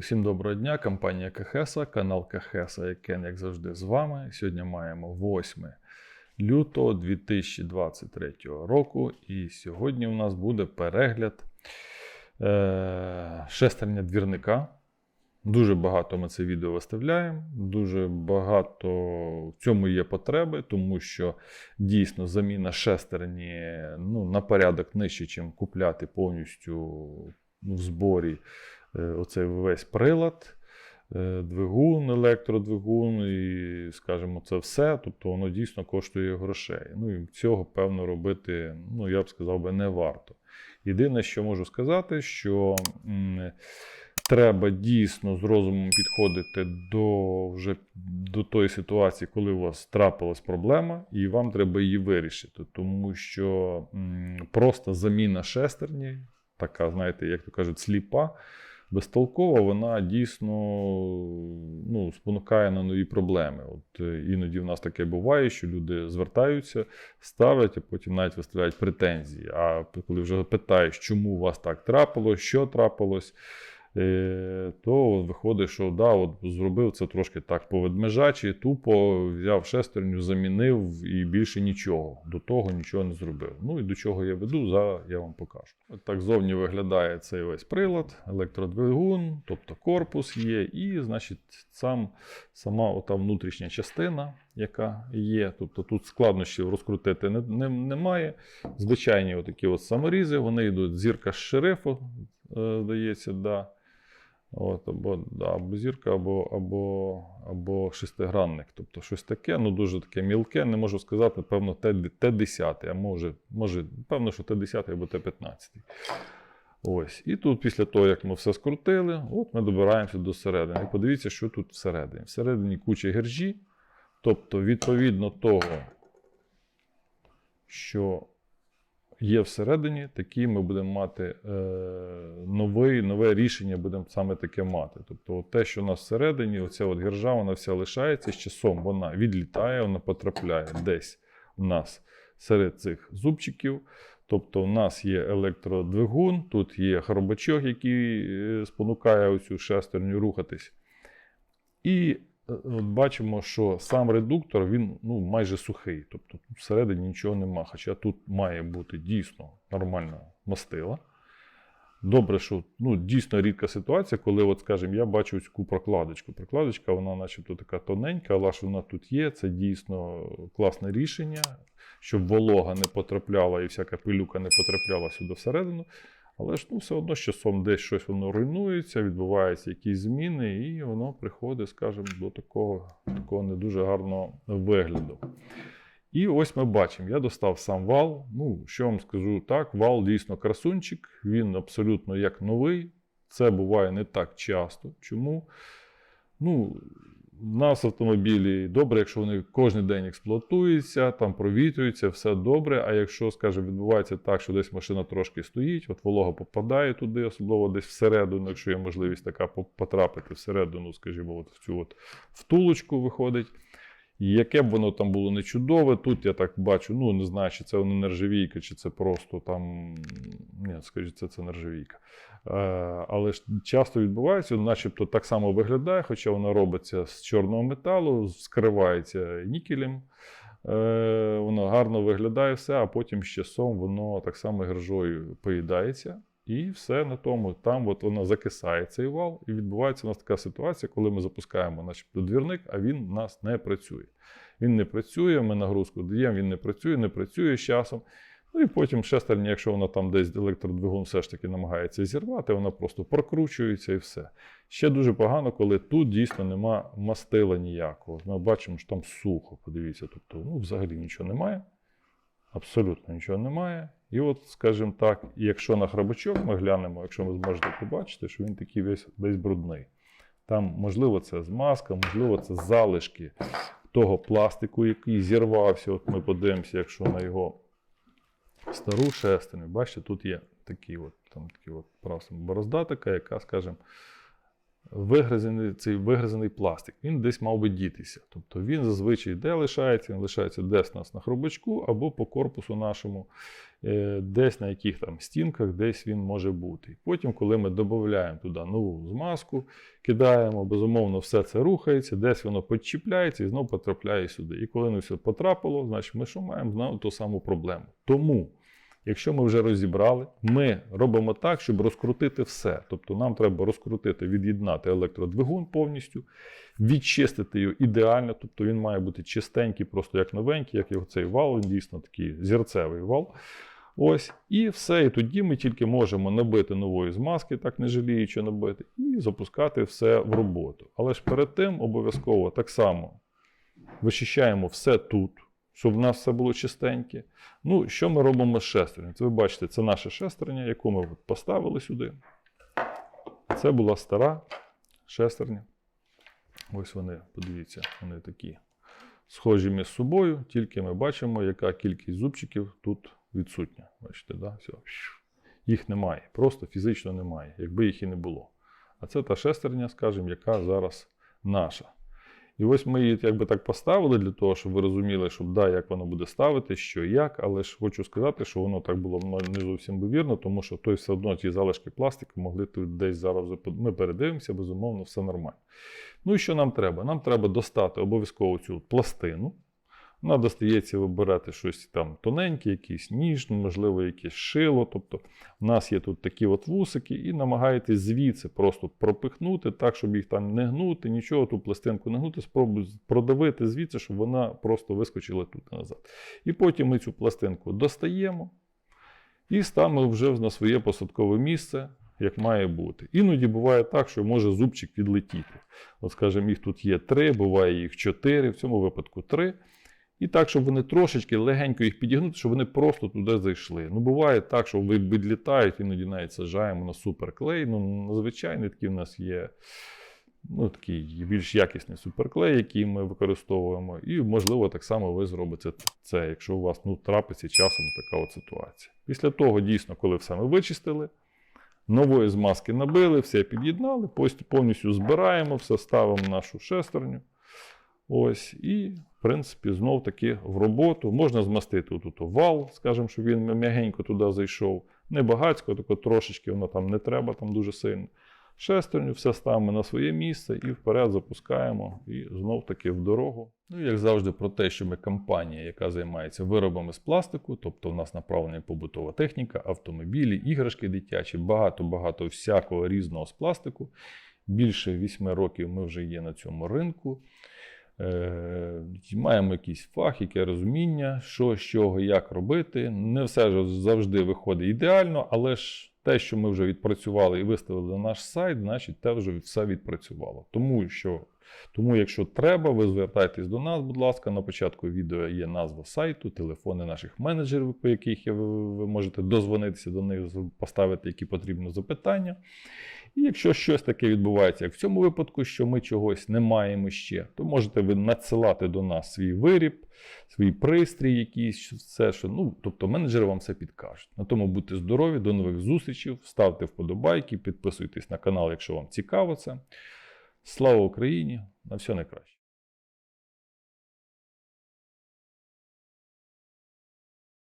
Усім доброго дня, компанія Кахеса, канал Кахеса, Кен, як завжди, з вами. Сьогодні маємо 8 лютого 2023 року. І сьогодні у нас буде перегляд е- шестерня двірника. Дуже багато ми це відео виставляємо, дуже багато в цьому є потреби, тому що дійсно заміна шестерні ну, на порядок нижче, ніж купляти повністю в зборі оцей весь прилад, е, двигун, електродвигун і, скажімо, це все. Тобто воно дійсно коштує грошей. Ну і цього, певно, робити, ну, я б сказав би, не варто. Єдине, що можу сказати, що. Треба дійсно з розумом підходити до вже до тої ситуації, коли у вас трапилась проблема, і вам треба її вирішити. Тому що просто заміна шестерні, така, знаєте, як то кажуть, сліпа, безтолкова, вона дійсно ну, спонукає на нові проблеми. От е, іноді в нас таке буває, що люди звертаються, ставлять, а потім навіть виставляють претензії. А коли вже питаєш, чому у вас так трапилось, що трапилось. Е, то виходить, що да, от зробив це трошки так по ведмежачі, тупо взяв шестерню, замінив і більше нічого. До того нічого не зробив. Ну і до чого я веду, зараз я вам покажу. От так зовні виглядає цей весь прилад, електродвигун, тобто корпус є, і, значить, сам, сама ота внутрішня частина, яка є. Тобто тут складнощів розкрутити не, не, немає. Звичайні отакі от саморізи, вони йдуть зірка з шерифу, е, здається, да. От, або, або зірка, або, або, або шестигранник. Тобто щось таке, ну дуже таке мілке, не можу сказати, певно, Т10, а може, може, певно, що Т10 або Т15. Ось. І тут, після того, як ми все скрутили, от ми добираємося до середини. І подивіться, що тут всередині. Всередині куча гержі. Тобто, відповідно того, що є всередині, такі ми будемо мати е, новий, нове рішення, будемо саме таке мати. Тобто, те, що у нас всередині, оця от гержа, вона вся лишається з часом, вона відлітає, вона потрапляє десь у нас серед цих зубчиків. Тобто, у нас є електродвигун, тут є хробачок, який е, спонукає оцю шестерню рухатись. І от бачимо, що сам редуктор він ну, майже сухий. Тобто всередині нічого нема. Хоча тут має бути дійсно нормальна мастила. Добре, що ну, дійсно рідка ситуація, коли, от, скажімо, я бачу таку прокладочку. Прокладочка, вона начебто така тоненька, але ж вона тут є. Це дійсно класне рішення, щоб волога не потрапляла і всяка пилюка не потрапляла сюди всередину. Але ж ну, все одно з часом десь щось воно руйнується, відбуваються якісь зміни, і воно приходить, скажімо, до такого, такого не дуже гарного вигляду. І ось ми бачимо, я достав сам вал. Ну, що вам скажу так, вал дійсно красунчик, він абсолютно як новий. Це буває не так часто. Чому? Ну, у нас автомобілі добре, якщо вони кожен день експлуатуються, там провітрюються, все добре. А якщо, скажімо, відбувається так, що десь машина трошки стоїть, от волога попадає туди, особливо десь всередину, якщо є можливість така потрапити всередину, скажімо, от в цю от втулочку виходить. Яке б воно там було не чудове, тут я так бачу, ну не знаю, чи це не нержавійка, чи це просто там. Ні, скажіть, це це нержавійка. Е, але ж часто відбувається, начебто так само виглядає, хоча вона робиться з чорного металу, скривається нікелем. Е, воно гарно виглядає все, а потім з часом воно так само гержою поїдається. І все на тому. Там от воно закисає цей вал, і відбувається у нас така ситуація, коли ми запускаємо начебто двірник, а він у нас не працює. Він не працює, ми нагрузку даємо, він не працює, не працює з часом. Ну і потім шестерня, якщо вона там десь електродвигун все ж таки намагається зірвати, вона просто прокручується і все. Ще дуже погано, коли тут дійсно нема мастила ніякого. Ми бачимо, що там сухо, подивіться, тобто ну, взагалі нічого немає. Абсолютно нічого немає. І от, скажімо так, якщо на храбачок ми глянемо, якщо ви зможете побачити, що він такий весь весь брудний. Там, можливо, це змазка, можливо, це залишки того пластику, який зірвався. От ми подивимося, якщо на його стару шестерню. Бачите, тут є такий от, там такий от борозда така, яка, скажімо, вигризений, цей вигризений пластик. Він десь мав би дітися. Тобто він зазвичай де лишається, він лишається десь у нас на хробачку або по корпусу нашому, е, десь на яких там стінках, десь він може бути. Потім, коли ми додаємо туди нову змазку, кидаємо, безумовно, все це рухається, десь воно підчіпляється і знову потрапляє сюди. І коли воно все потрапило, значить ми що маємо знову ту саму проблему. Тому. Якщо ми вже розібрали, ми робимо так, щоб розкрутити все. Тобто нам треба розкрутити, від'єднати електродвигун повністю, відчистити його ідеально. Тобто він має бути чистенький, просто як новенький, як його цей вал, він дійсно такий зірцевий вал. Ось, і все. І тоді ми тільки можемо набити нової змазки, так не жаліючи набити, і запускати все в роботу. Але ж перед тим обов'язково так само вичищаємо все тут, щоб в нас все було чистеньке. Ну, що ми робимо з шестернею? Це ви бачите, це наше шестерня, яку ми поставили сюди. Це була стара шестерня. Ось вони, подивіться, вони такі схожі між собою, тільки ми бачимо, яка кількість зубчиків тут відсутня. Бачите, да? Все. їх немає. Просто фізично немає, якби їх і не було. А це та шестерня, скажімо, яка зараз наша. І ось ми її якби так поставили для того, щоб ви розуміли, що да, як воно буде ставити, що як. Але ж хочу сказати, що воно так було не зовсім би вірно, тому що той все одно ті залишки пластику могли тут десь зараз. Ми передивимося, безумовно, все нормально. Ну і що нам треба? Нам треба достати обов'язково цю пластину. Вона достається, ви берете щось там тоненьке, якийсь ніж, можливо, якесь шило. Тобто в нас є тут такі от вусики, і намагаєтесь звідси просто пропихнути так, щоб їх там не гнути, нічого, ту пластинку не гнути, спробуй продавити звідси, щоб вона просто вискочила тут назад. І потім ми цю пластинку достаємо і ставимо вже на своє посадкове місце, як має бути. Іноді буває так, що може зубчик відлетіти. От, скажімо, їх тут є три, буває їх чотири, в цьому випадку три. І так, щоб вони трошечки легенько їх підігнути, щоб вони просто туди зайшли. Ну, буває так, що відлітають, іноді навіть саджаємо на суперклей. Ну, звичайний такий в нас є ну, такий більш якісний суперклей, який ми використовуємо. І, можливо, так само ви зробите це, якщо у вас ну, трапиться часом така от ситуація. Після того, дійсно, коли все ми вичистили, нової змазки набили, все під'єднали, повністю збираємо, все ставимо в нашу шестерню. Ось, і, в принципі, знов таки в роботу. Можна змастити отут вал, скажімо, щоб він м'ягенько туди зайшов. Не багацько, тако трошечки воно там не треба там дуже сильно. Шестерню, все ставимо на своє місце і вперед запускаємо, і знов таки в дорогу. Ну, як завжди, про те, що ми компанія, яка займається виробами з пластику, тобто в нас направлена побутова техніка, автомобілі, іграшки дитячі, багато-багато всякого різного з пластику. Більше 8 років ми вже є на цьому ринку. Е, Маємо якийсь фах, яке розуміння, що з чого, як робити. Не все ж завжди виходить ідеально, але ж те, що ми вже відпрацювали і виставили на наш сайт, значить те вже все відпрацювало. Тому що. Тому, якщо треба, ви звертайтесь до нас, будь ласка. На початку відео є назва сайту, телефони наших менеджерів, по яких ви, можете дозвонитися до них, поставити які потрібні запитання. І якщо щось таке відбувається, як в цьому випадку, що ми чогось не маємо ще, то можете ви надсилати до нас свій виріб, свій пристрій, якийсь, все, що ну, тобто менеджери вам все підкажуть. На тому будьте здорові, до нових зустрічей, ставте вподобайки, підписуйтесь на канал, якщо вам цікаво це. Слава Україні! На все найкраще!